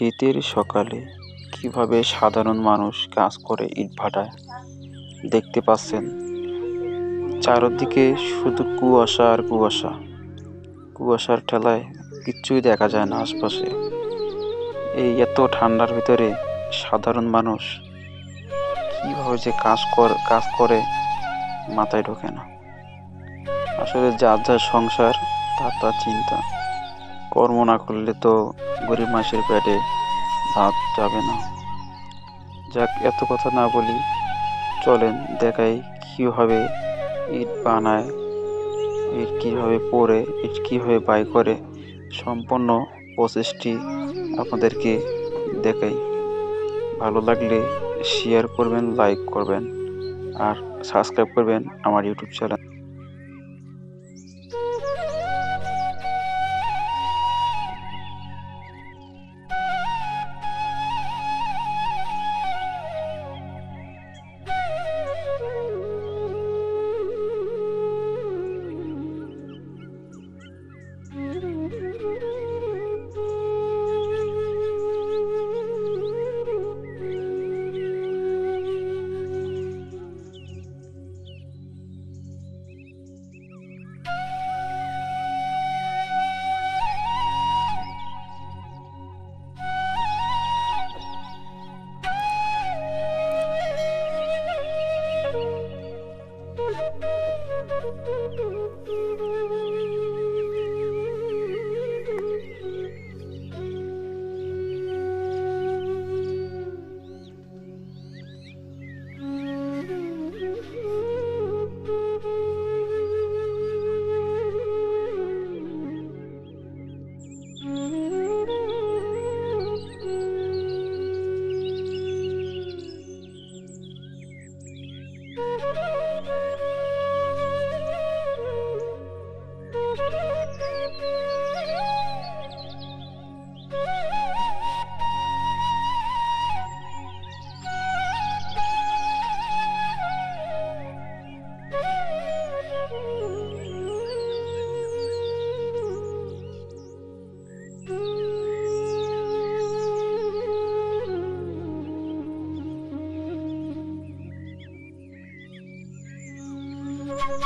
শীতের সকালে কীভাবে সাধারণ মানুষ কাজ করে ইটভাটায় দেখতে পাচ্ছেন, চারদিকে শুধু কুয়াশা আর কুয়াশা। কুয়াশার ঠেলায় কিচ্ছুই দেখা যায় না আশপাশে। এই এত ঠান্ডার ভিতরে সাধারণ মানুষ কীভাবে যে কাজ কর, কাজ করে মাথায় ঢোকে না। আসলে যার যার সংসার, তার তার চিন্তা। কর্ম না করলে তো গরিব মানুষের পেটে ভাত যাবে না। যাক, এত কথা না বলি, চলেন, দেখাই কীভাবে ইট বানায়, ইট কীভাবে পরে ইট কীভাবে বাই করে, সম্পূর্ণ প্রসেসটি আপনাদেরকে দেখাই। ভালো লাগলে শেয়ার করবেন লাইক করবেন, আর সাবস্ক্রাইব করবেন আমার ইউটিউব চ্যানেল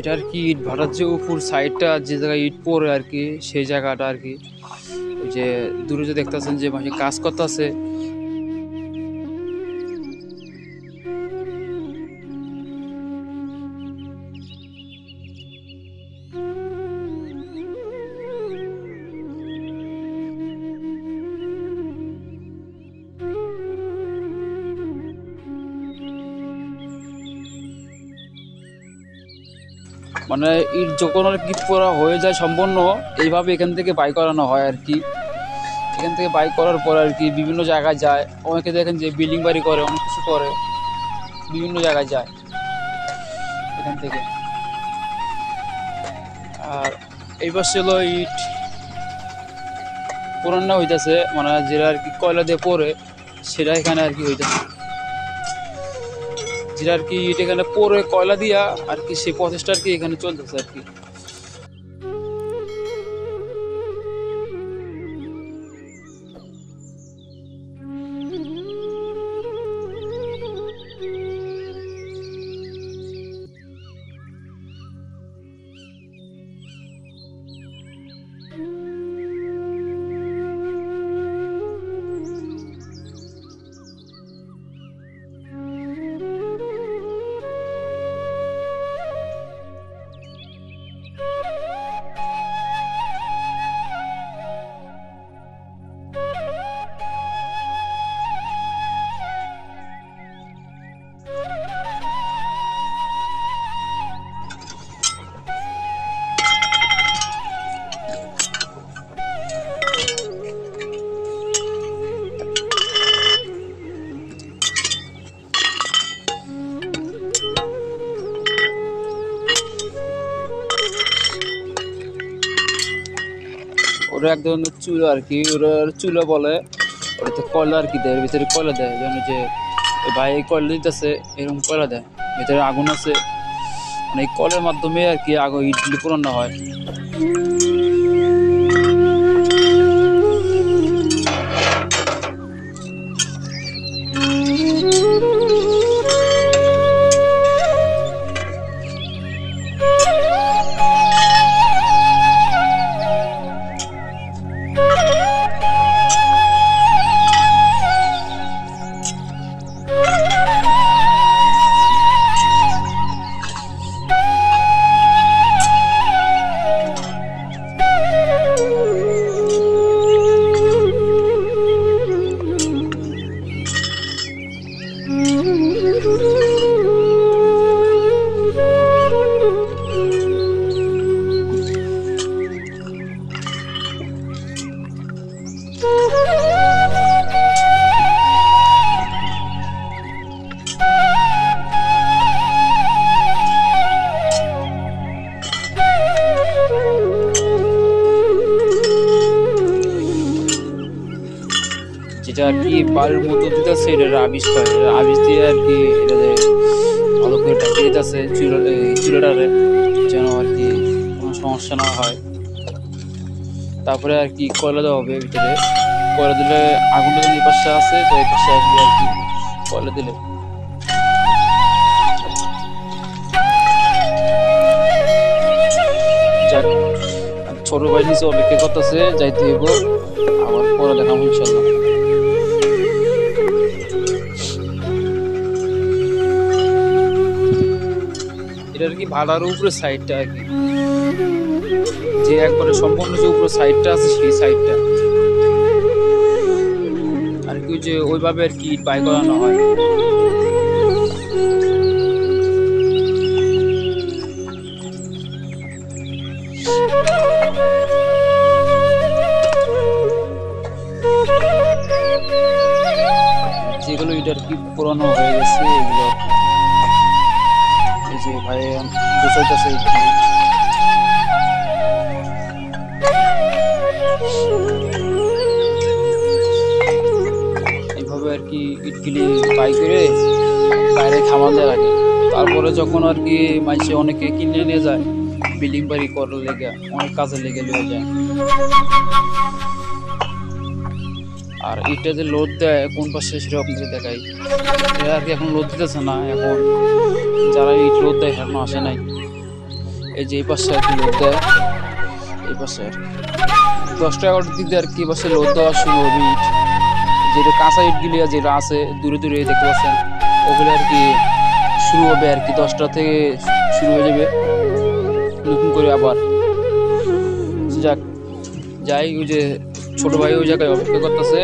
এটা আর কি ইট ভাটার যে উপর সাইডটা যে জায়গায় ইট পরে আর কি, সেই জায়গাটা আর কি। যে দূরে যে দেখতেছেন যে মাসে কাজ করতেছে মানে ইট যখন আর কি পড়া হয়ে যায় সম্পূর্ণ, এইভাবে এখান থেকে বাই করানো হয় আর কি। এখান থেকে বাই করার পর আর কি বিভিন্ন জায়গায় যায়। অনেকে দেখেন যে বিল্ডিং বাড়ি করে, অনেক কিছু করে। বিভিন্ন জায়গায় যায় এখান থেকে। আর এইবার হলো ইট। পুরানো হইতেছে মানে যেটা আর কি কয়লা দিয়ে পরে সেটা এখানে আর কি হইতেছে। যেটা আর কি এটা এখানে পরে কয়লা দিয়া আর কি সেই প্রসেসটা আর কি এখানে চলতেছে আর কি? এক ধরনের চুলো আর কি, ওরা চুলো বলে ওটাতে কয়লা আর কি দেয়, এর ভিতরে কয়লা দেয় যেন যে ভাই এই কয়লা দিতেছে, এরকম কয়লা দেয়। ভিতরে আগুন আছে মানে এই কলের মাধ্যমে আর কি আগুন ইডলি পুরানো হয়। যেটা বাড়ির মতো দিতেছে, এটা রাবিশ করে রাবিশ দিয়ে আর কি এটা ভালো করে দিতেছে চুলোটারে যেন আর কি কোনো সমস্যা না হয়। তারপরে আর কি কয়লা দেওয়া হবে ভিতরে? কয়লা দিলে আগুনটা এই পাশে আছে, তো এই পাশে আসবে আর কি কয়লা দিলে? ছোট ভাই নিচে অপেক্ষা করতেছে, যাইতে হইব, আবার পরে দেখাবো ইনশাল্লাহ। কি ভাড়ার উপরে সাইডটা আর কি? যে একবারে সম্পূর্ণ যে উপরে সাইডটা আছে সেই সাইডটা আর কি যে ওইভাবে আর কি বাই করানো হয়। যেগুলো এটা আর কি পুরানো হয়ে গেছে গুছাইতেছে এইভাবে আর কি ইটগুলি বাই করে বাইরে দেওয়া লাগে। তারপরে যখন আর কি মাইসে অনেকে কিনে নিয়ে যায় বিল্ডিং বাড়ি করার লেগে, অনেক কাজে লেগে লেগে যায়। আর ইটটা যে লোড দেয়, কোন পাশে সেরকম যে দেখাই। এরা আর কি এখন লোড দিতেছে না এখন? যারা ইট লোড দেয়, এখনও আসে নাই। এই যে এই পাশে আর কি লোড দেয়। এই পাশে আর। দশটা এগারোটার দিক আর কি পাশে লোড দেওয়া শুরু হবে ইট। যেটা কাঁচা ইটগুলি যেটা আছে, দূরে দূরে দেখতে পাচ্ছেন, ওগুলো আর কি শুরু হবে আর কি। দশটা থেকে শুরু হয়ে যাবে। নতুন করে আবার। যাক, যাই ওই যে ছোট ভাই ওই জায়গায় অপেক্ষা করতেছে।